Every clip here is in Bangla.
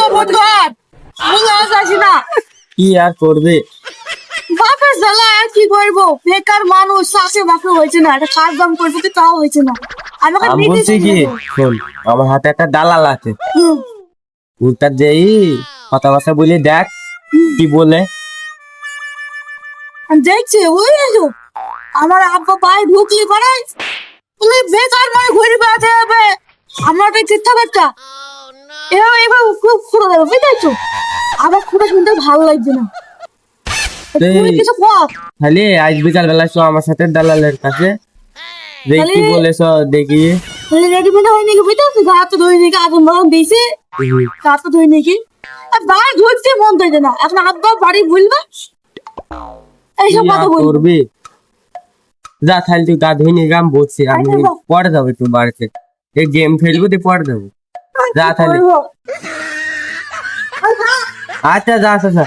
তো বোধ কর বুঝে আসি না। কি আর করবে? বাপের জ্বালা আর কি করব বেকার মানুষ চাষে বাপে হয়েছে না। একটা কাজ দাম করব তো তাও হয়েছে না। আমাকে আমি নিতে বলছি কি শোন আমার হাতে একটা দালাল আছে। উল্টা যেই কথা কথা বলে দেখ কি বলে। দেখছি ওই তো আমার আব্বা পায়ে ঢুকলি করে বেকার মানে ঘুরে বেড়াতে হবে আমার বাচ্চা খুব খুঁড়ে দেবো বুঝতে আমার খুঁড়ে শুনতে ভালো লাগছে না। কিছু কর খালি আজ বিকাল বেলা চো আমার সাথে দালালের কাছে। দেখি বলেছ দেখি। রেডিমেড হয় নাকি বুঝতে পারছিস গা তো ধুই নাকি আগুন বাগুন দিয়েছে। গা তো ধুই নাকি আর বাড়ি ধরতে মন না। এখন আব্বা বাড়ি ভুলবে? এইসব কথা যা তাহলে তুই গা ধুই নিয়ে গাম বলছি আমি পরে যাব একটু বাড়িতে। এই গেম খেলব দিয়ে পরে যাব। যা তাহলে। আচ্ছা যা আচ্ছা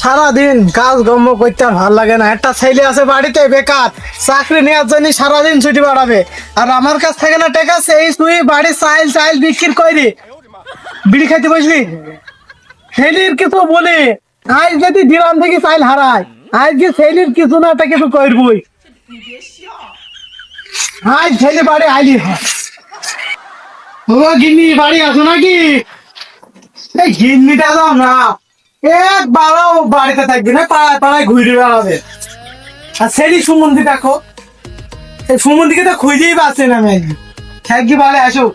সারাদিন কাজ গম্য করতে ভালো লাগে না। একটা ছেলে আছে বাড়িতে বেকার। চাকরি নেওয়ার জন্য সারাদিন ছুটি বাড়াবে আর আমার কাছ থেকে না টেকা সেই তুই বাড়ি চাইল চাইল বিক্রি করি বিড়ি খাইতে বসলি? ছেলির কিছু বলে। আজ যদি দিলাম থেকে চাইল হারায়। আজকে ছেলির কিছু না একটা কিছু করবই আজ ছেলে বাড়ি আইলি। হয় ও গিন্নি বাড়ি আছো নাকি? এই গিন্নিটা দাও না একবারও বাড়িতে থাকবে না পাড়ায় পাড়ায় ঘুরে বেড়াবে। আর সেটি সুমন্দি দেখো এই সুমন্দিকে তো খুঁজেই পাচ্ছে না আমি। থাকি বাড়ি আসো।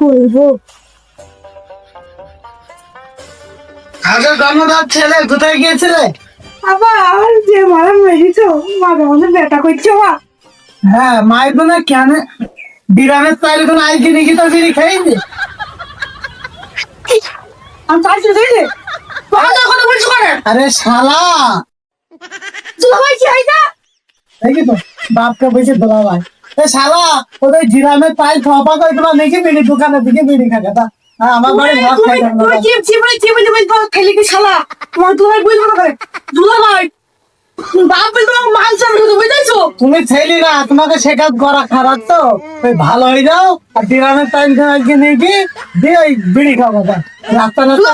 করব? আগে জন্মদার ছেলে কোথায় গিয়েছিলে? আবার যে মারা মেরেছো মাঝে মাঝে বেটা করছে মা। হ্যাঁ মায়ের তো না কেন? বিরামের চাইলে তো আজকে নাকি তো বিড়ি খাইনি আমি চাইছি দেখলে বাবা তো এখনও বলছো করে আরে শালা। তুই ভাই আইতা দেখি তো বাপকে বসে দোলা ভাই। এ শালা ওদের জিরামের পাই থপা করে তোমার নাকি বিড়ি দোকানের দিকে বিড়ি তা। হ্যাঁ, আমার বাড়ি ভাত তুমি খাই তুমি কি জীবনে বলব? খেলি কি শালা? তোমার দুলাই বই ভালো করে দুলা ভাই। বাপ মান সম্মান করতে বুঝতেছো তুমি ছেলে না তোমাকে শেখাত করা খারাপ তো। ওই ভালো হয়ে যাও আর দিরামের টাইম আজকে নিয়ে গিয়ে দিয়ে ওই বিড়ি খাব। রাস্তা রাস্তা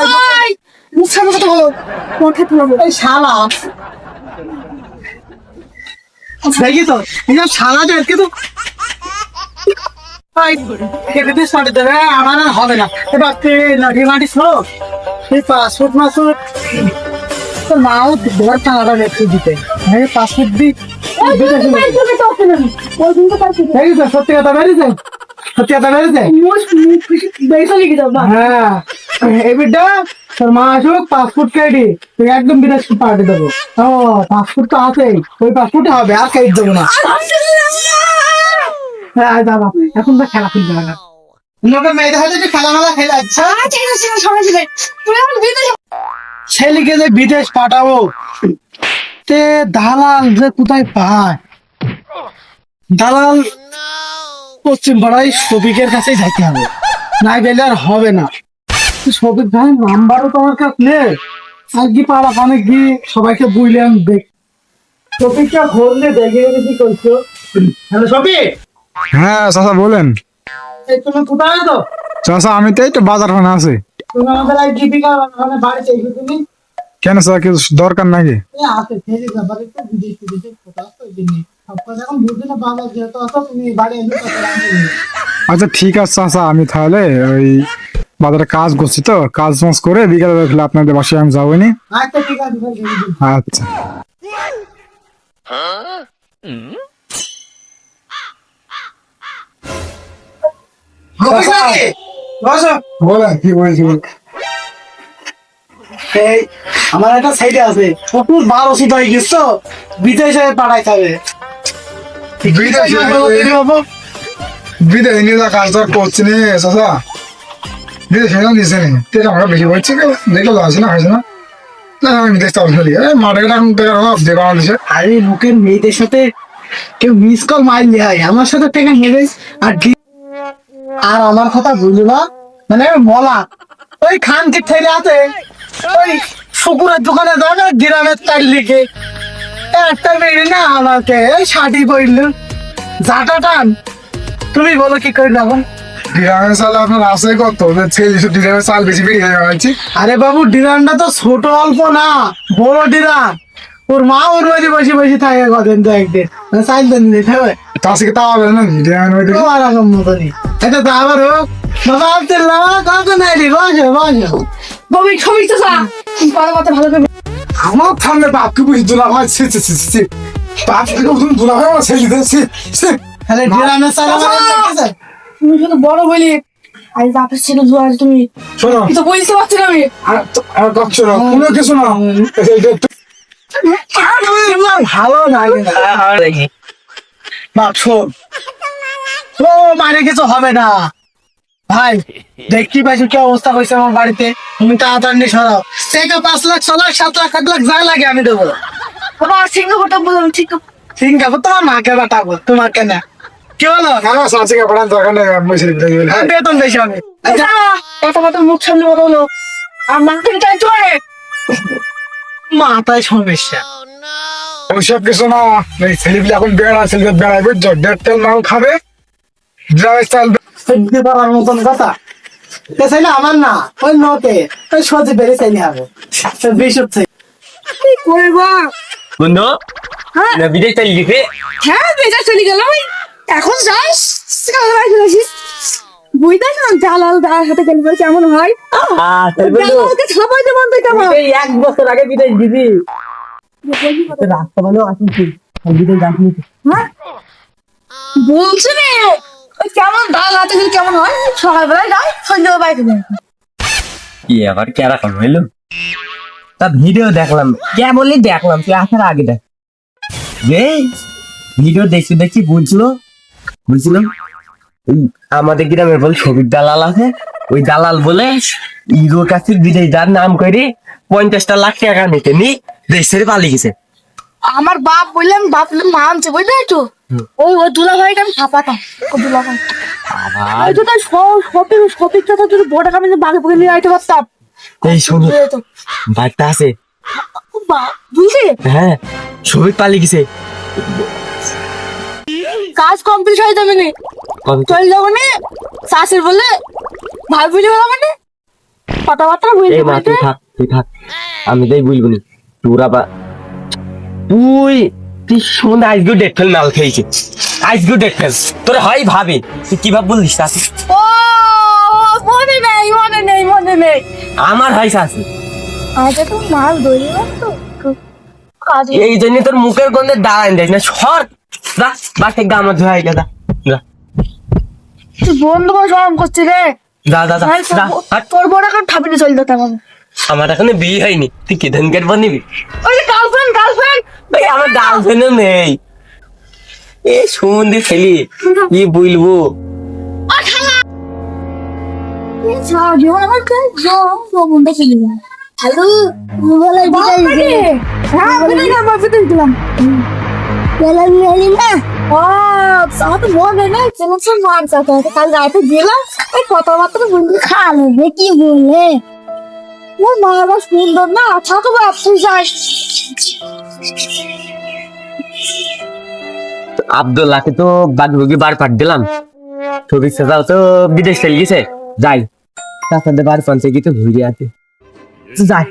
মুখ সামনে কথা বলো। তোমার খেতে পারব এই শালা। দেখি তো এই শালা আজকে তো কেটে দিয়ে সরে দেবে আমার আর হবে না। এবার তুই লাঠি মাটি তুই পাসপোর্ট তোর মাও ঘর টানাটা একটু দিতে। হ্যাঁ পাসপোর্ট দি সত্যি কথা বেরিয়েছে সত্যি বেরিয়েছে হ্যাঁ। এবিটা তোর মা আসুক পাসপোর্ট কেটে তুই একদম বিদেশ দেবো। ও পাসপোর্ট তো আছে ওই পাসপোর্টে হবে আর কেটে দেবো না। হ্যাঁ দাদা এখন তো খেলা খুলবে না। মেয়েদের হাতে খেলা মেলা। খেলে আচ্ছা ছেলেকে যে বিদেশ পাঠাবো তে দালাল যে কোথায় পায়? দালাল পশ্চিম পাড়ায় শফিকের কাছেই যাইতে হবে। না গেলে আর হবে না। শফিক ভাই নাম্বারও তো আমার কাছে নেই। আর কি পাড়া পানে গিয়ে সবাইকে বুঝলাম দেখ শফিকটা ধরলে দেখে কি করছ? হ্যালো শফিক? হ্যাঁ চাচা বলেন। এই তুমি কোথায় আছো? চাচা আমি তো এই তো বাজার আছি। তুমি আমাদের এই দীপিকা মানে বাড়িতে তুমি? কেন চাচা কিছু দরকার নাকি? আচ্ছা ঠিক আছে চাচা আমি তাহলে ওই বাজারে কাজ করছি তো কাজ মাজ করে বিকেলে দেখলে আপনাদের বাসায় আমি যাব নি আচ্ছা। আচ্ছা বলেন কি বলছি এই আমার একটা সাইডে আছে। প্রচুর বারো সিট হয়ে গেছো বিদেশে পাঠাইতে হবে। বিদেশে? নিয়ে কাজ করছি নি বিদেশে নি। ঠিক আমরা বেশি না না। না আমি বিদেশ তো মাঠে এখন টাকার অভাব যে বাংলাদেশে। আরে লোকের মেয়েদের সাথে কেউ মিস কল মারলে হয়। আমার সাথে টেকা আর আর আমার কথা বুঝলো না? মানে আমি বলা ওই খানকে ঠেলে আছে। ওই শুকুরের দোকানে যাবে গ্রামের তার লিখে। একটা বেড়ে না আমাকে ওই ষাটি পড়ল জাটা টান। তুমি বলো কি করে এখন ডিরামের চাল আপনার আছে কত ছেলে ডিরামের চাল বেশি বেরিয়ে যাচ্ছে আরে বাবু ডিরানটা তো ছোট অল্প না বড় ডিরান ওর মা ওর বাড়ি বসে বসে থাকে কদিন তো একদিন। দিন দিতে হবে। তাও হবে না ডিরামের তোমার রকম মতনই এটা তো আবার হোক। বাবা আবদুল্লাহ রে বসো বসো। ববি ছবি তো সা কথা কথা ভালো করে আমার বাপকে বুঝি দুলা ভাই ছি ছি ছি ছি, ছি। বাপকে বুঝুন দুলা ভাই আমার ছেলে দিয়েছে ছি তাহলে ডিরানের চাল আমার তুমি শুধু বড় বলি। আজ বাপের ছিল তুমি। শোনো। তো পারছি না আমি। আর কচ্ছ না কোনো কিছু না। এই- এই- এই- ভালো লাগে। না বাপ শোন। ও মারে কিছু হবে না। ভাই দেখতে পাইছো কি অবস্থা হয়েছে আমার বাড়িতে? তুমি তাড়াতাড়ি সরাও। থেকে পাঁচ লাখ ছ লাখ সাত লাখ আট লাখ যা লাগে আমি দেবো। সিংহ কথা বললাম ঠিক ঠিক আছে তোমার মাকে বাটাবো তোমার কেন? কি বলো? না না সাঁচি দরকার নেই আমি বেতন বেশি হবে আচ্ছা কথা কথা মুখ সামনে হলো আর চাই চলে মাথায় সমস্যা। ওইসব কিছু না এই ছেলেগুলি এখন বেড়া ছেলে বেড়াই বুঝছ? দেড় তেল মাল খাবে ডিরামের চাল সহ্য করার মতন কথা। ছেলে আমার না ওই নতে ওই বেড়ে চাইলে হবে। বেশি কি করবা বন্ধু হ্যাঁ? না বিদেশ চালি গেছে হ্যাঁ বেজা চলে গেল ওই এখন যাস। বুঝতে না জালাল দার হাতে গেলে কেমন হয়? জালালকে ছাপাই দেবো তুই কেমন এক বছর আগে বিদেশ দিবি রাস্তা ভালো আসিস বিদেশ যাসনি হ্যাঁ বলছি রে। কেমন? ডাল হাতে গেলে কেমন হয়? সকালবেলায় যাই সন্ধ্যেবেলা বাড়িতে যাই কি আবার হইল? তা ভিডিও দেখলাম কেবলই দেখলাম তুই আসার আগে দেখ। ভিডিও দেখছি দেখছি বুঝলো? বুঝলাম ওই আমাদের গ্রামের বলে সবিক দালাল আছে। ওই দালাল বলে ইগোর কাছে বিদেশ যার নাম করে পঞ্চাশটা লাখ টাকা নিতে নি দেশ ছেড়ে পালিয়ে গেছে। আমার বাপ বললাম বাপ মানছে বুঝলে তো ওই দুলা ভাইটা আমি ছাপাতাম। ও দুলা ভাই ওই তো তার শপিং শপিংটা তো তুই বড় কামে বাগে নিয়ে আইতে পারতাম। এই শুনো আছে। বুঝলি হ্যাঁ সবিক পালিয়ে গেছে। কাজ কমপ্লিট হয়ে যাবে নি। চলে যাব নি। শাশুর বলে ভাই বুঝে গেলাম মানে? কথাবার্তা এই বুঝতে মা তুই থাক তুই থাক। আমি তাই বলব নি তোর তুই তুই শোন আজকে ডেট ফেল মাল খেয়েছে। আজকে ডেট ফেল তোর হয় ভাবে তুই কি ভাব বলিস চাষি ও মনে নেই মনে নেই মনে নেই। আমার হয় চাষি তো মাল ধরি তো এই জন্য তোর মুখের গন্ধে দাঁড়ান দেখ না সর। যা বাসে গা আমার ধোয়া যা। যা। তুই বন্ধু করছি রে। যা যা ভাই, তোর- বড় এখন ঠাপিতে চলে আমি আমার এখনও বিয়ে হয়নি। তুই কি ধান কাটবো ওই ভাই আমার গার্লফ্রেন্ডও নেই। এ সুমন্দির ছেলে কি বলব? হ্যালো হ্যাঁ কথাবার্তা বলতে খালে কি বলে। ও মা সুন্দর না থাকো বাপ তুই যাস। আব্দুল্লাহকে তো বাদ বার পাঠ দিলাম। ছবি সাজাও তো বিদেশ চলে গেছে। যাই। তারপরে বার পাঞ্চে গিয়ে তো ঘুরে আছে যাই।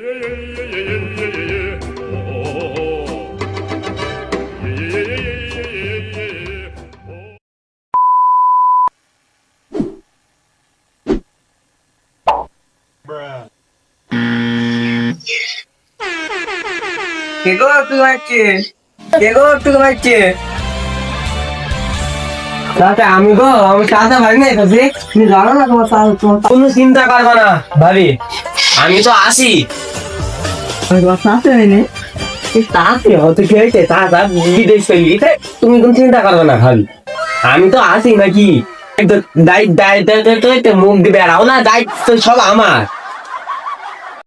কে গো তোমার কে কে গো তাতে আমি গো আমি চাচা ভাই তাতে তুমি জানো না তোমার চাচা কোনো চিন্তা করবে না ভাবি। আমি তো আসি। তোমার চাচা তুমি কোনো চিন্তা করবে না ভাবি। আমি তো আসি নাকি? দায়িত্ব দায়িত্ব মুখ বেড়াও না দায়িত্ব সব আমার।